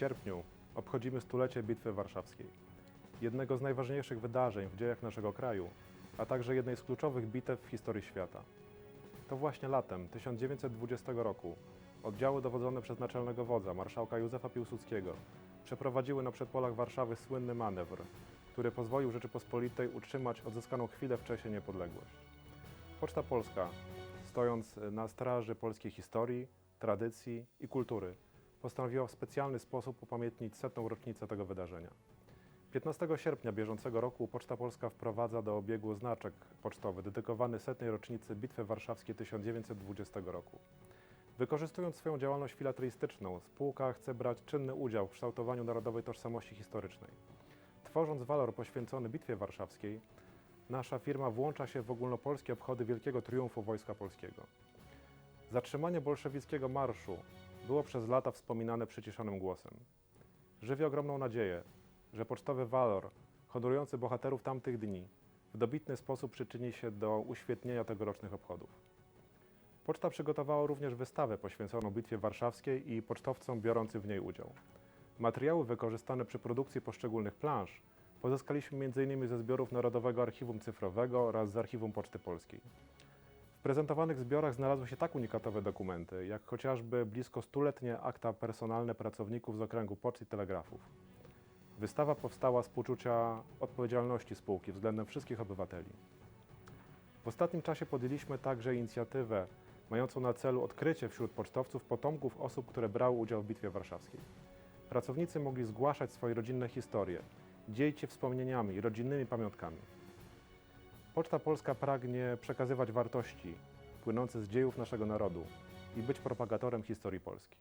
sierpniu obchodzimy stulecie Bitwy Warszawskiej, jednego z najważniejszych wydarzeń w dziejach naszego kraju, a także jednej z kluczowych bitew w historii świata. To właśnie latem 1920 roku oddziały dowodzone przez naczelnego wodza, marszałka Józefa Piłsudskiego, przeprowadziły na przedpolach Warszawy słynny manewr, który pozwolił Rzeczypospolitej utrzymać odzyskaną chwilę wcześniej niepodległość. Poczta Polska, stojąc na straży polskiej historii, tradycji i kultury, postanowiła w specjalny sposób upamiętnić setną rocznicę tego wydarzenia. 15 sierpnia bieżącego roku Poczta Polska wprowadza do obiegu znaczek pocztowy dedykowany setnej rocznicy Bitwy Warszawskiej 1920 roku. Wykorzystując swoją działalność filaterystyczną, spółka chce brać czynny udział w kształtowaniu narodowej tożsamości historycznej. Tworząc walor poświęcony Bitwie Warszawskiej, nasza firma włącza się w ogólnopolskie obchody Wielkiego Triumfu Wojska Polskiego. Zatrzymanie bolszewickiego marszu było przez lata wspominane przyciszonym głosem. Żywię ogromną nadzieję, że pocztowy walor, honorujący bohaterów tamtych dni, w dobitny sposób przyczyni się do uświetnienia tegorocznych obchodów. Poczta przygotowała również wystawę poświęconą Bitwie Warszawskiej i pocztowcom biorącym w niej udział. Materiały wykorzystane przy produkcji poszczególnych plansz pozyskaliśmy m.in. ze zbiorów Narodowego Archiwum Cyfrowego oraz z Archiwum Poczty Polskiej. W prezentowanych zbiorach znalazły się tak unikatowe dokumenty, jak chociażby blisko stuletnie akta personalne pracowników z okręgu poczt i telegrafów. Wystawa powstała z poczucia odpowiedzialności spółki względem wszystkich obywateli. W ostatnim czasie podjęliśmy także inicjatywę mającą na celu odkrycie wśród pocztowców potomków osób, które brały udział w Bitwie Warszawskiej. Pracownicy mogli zgłaszać swoje rodzinne historie, dzielić się wspomnieniami i rodzinnymi pamiątkami. Poczta Polska pragnie przekazywać wartości płynące z dziejów naszego narodu i być propagatorem historii Polski.